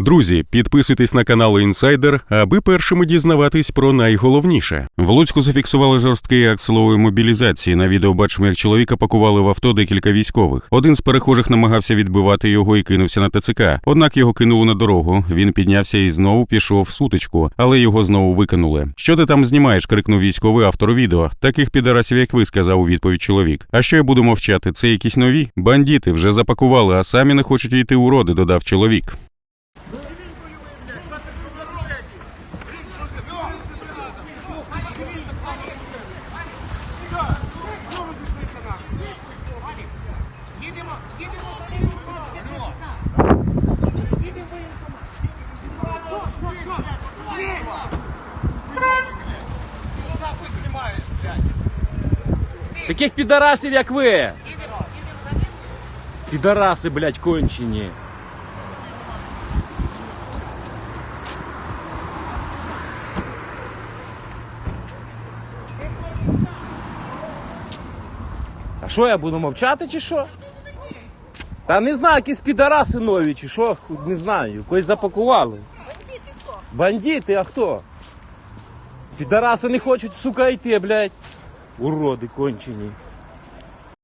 Друзі, підписуйтесь на канал Інсайдер, аби першими дізнаватись про найголовніше. В Луцьку зафіксували жорсткий акт силової мобілізації. На відео бачимо, як чоловіка пакували в авто декілька військових. Один з перехожих намагався відбивати його і кинувся на ТЦК. Однак його кинули на дорогу. Він піднявся і знову пішов в сутичку, але його знову викинули. Що ти там знімаєш? крикнув військовий автору відео. Таких підарасів, як ви, сказав у відповідь чоловік. А що я буду мовчати? Це якісь нові? Бандіти вже запакували, а самі не хочуть йти у роди, додав чоловік. Їдемо, їдемо, їдемо. Що нахуй знімаєш, блядь? Таких підарасів, як ви. Підараси, блядь, кончені. А що я буду мовчати чи що? Та не знаю, якісь підараси нові чи що, не знаю, когось запакували. Бандити хто? Бандити, а хто? Підараси не хочуть, сука, йти, блядь. Уроди кончені.